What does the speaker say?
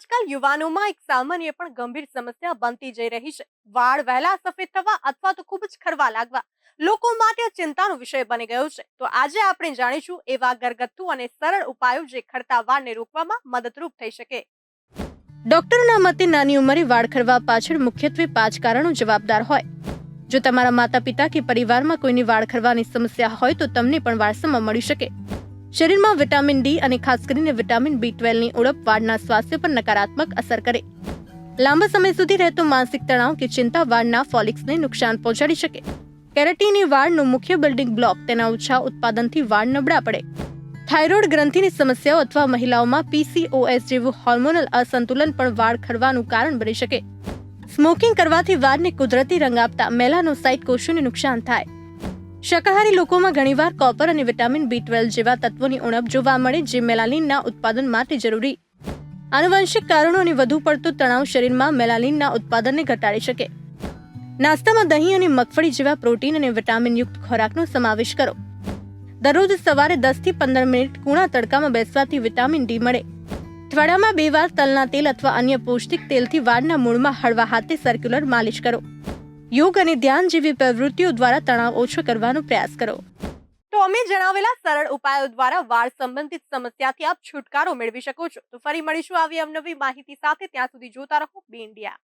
આજકાલ યુવાનોમાં એક સામાન્ય પણ ગંભીર સમસ્યા બનતી જઈ રહી છે. વાળ વહેલા સફેદ થવા અથવા તો ખૂબ જ ખરવા લાગવા. લોકો માટે ચિંતાનો વિષય બની ગયો છે. તો આજે આપણે જાણીશું એવા ઘરગથ્થુ અને સરળ ઉપાયો જે ખરતા વાળને રોકવામાં મદદરૂપ થઈ શકે. ડોક્ટરના મતે નાની ઉંમરે વાળ ખરવા પાછળ મુખ્યત્વે પાંચ કારણો જવાબદાર હોય. જો તમારા માતા પિતા કે પરિવારમાં કોઈની વાળ ખરવાની સમસ્યા હોય તો તમને પણ વારસામાં મળી શકે. શરીરમાં વિટામિન ડી અને ખાસ કરીને વિટામિન બી ટ્વેલ્વની ઉણપ વાળના સ્વાસ્થ્ય પર નકારાત્મક અસર કરે. લાંબા સમય સુધી રહેતો માનસિક તણાવ કે ચિંતા વાળના ફોલિક્સને નુકસાન પહોંચાડી શકે. કેરેટીન વાળનો મુખ્ય બિલ્ડિંગ બ્લોક તેના ઓછા ઉત્પાદનથી વાળ નબળા પડે. થાઇરોઇડ ગ્રંથિની સમસ્યાઓ અથવા મહિલાઓમાં પીસીઓએસ જેવું હોર્મોનલ અસંતુલન પણ વાળ ખરવાનું કારણ બની શકે. સ્મોકિંગ કરવાથી વાળને કુદરતી રંગ આપતા મેલાનોસાઇટ કોષોને નુકસાન થાય. શાકાહારી લોકોમાં ઘણીવાર કોપર અને વિટામિન બી ટ્વેલ્વ જેવા તત્વોની ઉણપ જોવા મળે જે મેલાલિનના ઉત્પાદન માટે જરૂરી. આનુવંશિક કારણો અને વધુ પડતો તણાવ શરીરમાં મેલાલિનના ઉત્પાદનને ઘટાડી શકે. નાસ્તામાં દહીં અને મગફળી જેવા પ્રોટીન અને વિટામિન યુક્ત ખોરાકનો સમાવેશ કરો. દરરોજ સવારે દસથી પંદર મિનિટ કૂણા તડકામાં બેસવાથી વિટામિન ડી મળે. અઠવાડિયામાં બે વાર તલના તેલ અથવા અન્ય પૌષ્ટિક તેલથી વાળના મૂળમાં હળવા હાથે સર્ક્યુલર માલિશ કરો. યોગ અને ધ્યાન જેવી પ્રવૃત્તિઓ દ્વારા તણાવ ઓછો કરવાનો પ્રયાસ કરો. તો અમે જણાવેલા સરળ ઉપાયો દ્વારા વાળ સંબંધિત સમસ્યાથી આપ છુટકારો મેળવી શકો છો. તો ફરી મળીશું આવી અવનવી માહિતી સાથે. ત્યાં સુધી જોતા રહો, બી ઇન્ડિયા.